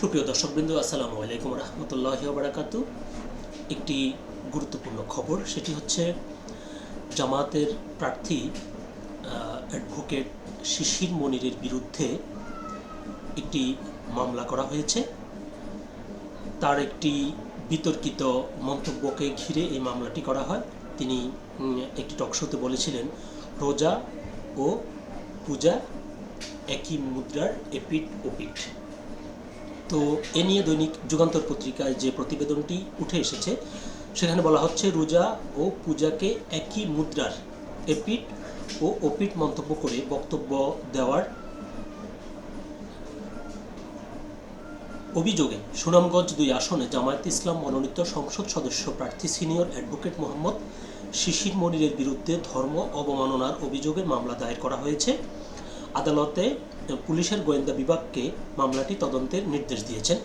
সুপ্রিয় দর্শকবৃন্দ, আসসালামু আলাইকুম রহমতুল্লাহ বারাকাতু একটি গুরুত্বপূর্ণ খবর, সেটি হচ্ছে জামাতের প্রার্থী অ্যাডভোকেট শিশির মনিরের বিরুদ্ধে একটি মামলা করা হয়েছে। তার একটি বিতর্কিত মন্তব্যকে ঘিরে এই মামলাটি করা হয়। তিনি একটি টকশোতে বলেছিলেন, রোজা ও পূজা একই মুদ্রার এপিট ওপিট তো এ নিয়ে দৈনিক যুগান্তর পত্রিকায় যে প্রতিবেদনটি উঠে এসেছে, সেখানে বলা হচ্ছে রোজা ও পূজাকে একই মুদ্রার এপিট ও ওপিট মন্তব্য করে বক্তব্য দেওয়ার অভিযোগে সুনামগঞ্জ দুই আসনে জামায়াত ইসলাম মনোনীত সংসদ সদস্য প্রার্থী সিনিয়র অ্যাডভোকেট মোহাম্মদ শিশির মনিরের বিরুদ্ধে ধর্ম অবমাননার অভিযোগে মামলা দায়ের করা হয়েছে। আদালতে পুলিশের গোয়েন্দা বিভাগকে মামলাটি তদন্তের নির্দেশ দিয়েছেন।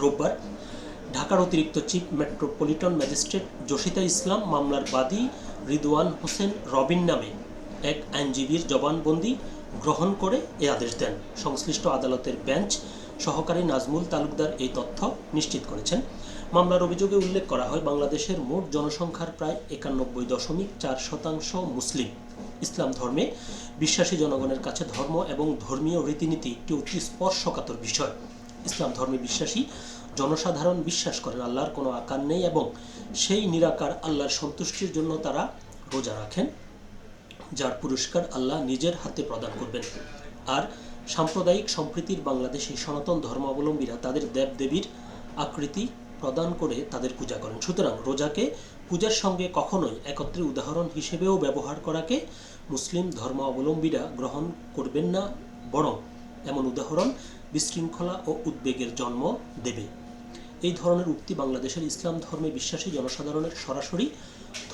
রোববার ঢাকার অতিরিক্ত চিফ মেট্রোপলিটন ম্যাজিস্ট্রেট জসিতা ইসলাম মামলার বাদী রিদওয়ান হোসেন রবিন নামে এক আইনজীবীর জবানবন্দি গ্রহণ করে এ আদেশ দেন। সংশ্লিষ্ট আদালতের বেঞ্চ সহকারী নাজমুল তালুকদার এই তথ্য নিশ্চিত করেছেন। মামলার অভিযোগে উল্লেখ করা হয়, বাংলাদেশের মোট জনসংখ্যার প্রায় একানব্বই দশমিক চার শতাংশ মুসলিম। ইসলাম ধর্মে বিশ্বাসী জনগণের কাছে ধর্ম এবং ধর্মীয় রীতিনীতি একটি অতি স্পর্শকাতর বিষয়। ইসলাম ধর্মে বিশ্বাসী জনসাধারণ বিশ্বাস করেন আল্লাহর কোনো আকার নেই এবং সেই নিরাকার আল্লাহর সন্তুষ্টির জন্য তারা রোজা রাখেন, যার পুরস্কার আল্লাহ নিজের হাতে প্রদান করবেন। আর সাম্প্রদায়িক সম্প্রীতির বাংলাদেশে সনাতন ধর্মাবলম্বীরা তাদের দেবদেবীর আকৃতি প্রদান করে তাদের পূজা করেন। সুতরাং রোজাকে পূজার সঙ্গে কখনোই একত্রে উদাহরণ হিসেবেও ব্যবহার করাকে মুসলিম ধর্মাবলম্বীরা গ্রহণ করবেন না, বরং এমন উদাহরণ বিশৃঙ্খলা ও উদ্বেগের জন্ম দেবে। এই ধরনের উক্তি বাংলাদেশের ইসলাম ধর্মে বিশ্বাসী জনসাধারণের সরাসরি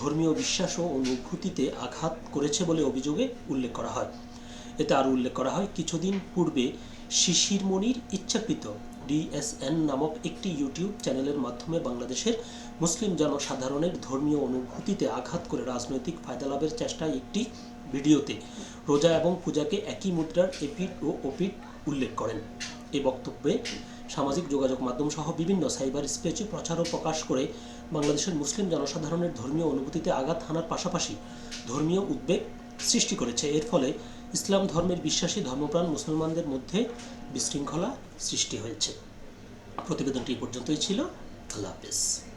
ধর্মীয় বিশ্বাস ও অনুভূতিতে আঘাত করেছে বলে অভিযোগে উল্লেখ করা হয়। এতে আরও উল্লেখ করা হয়, কিছুদিন পূর্বে শিশির মনির ইচ্ছাকৃত ডিএসএন নামক একটি ইউটিউব চ্যানেলের মাধ্যমে বাংলাদেশের মুসলিম জনসাধারণের ধর্মীয় অনুভূতিতে আঘাত করে রাজনৈতিক ফায়দা লাভের চেষ্টায় একটি ভিডিওতে রোজা এবং পূজাকে একই মুদ্রার এপিট ও ওপিট উল্লেখ করেন। এ বক্তব্যে সামাজিক যোগাযোগ মাধ্যম সহ বিভিন্ন সাইবার স্পেচে প্রচার ও প্রকাশ করে বাংলাদেশের মুসলিম জনসাধারণের ধর্মীয় অনুভূতিতে আঘাত হানার পাশাপাশি ধর্মীয় উদ্বেগ সৃষ্টি করেছে। এর ফলে ইসলাম ধর্মের বিশ্বাসী ধর্মপ্রাণ মুসলমানদের মধ্যে বিশৃঙ্খলা সৃষ্টি হয়েছে। প্রতিবেদনটি পর্যন্তই ছিল। আল্লাহ হাফেজ।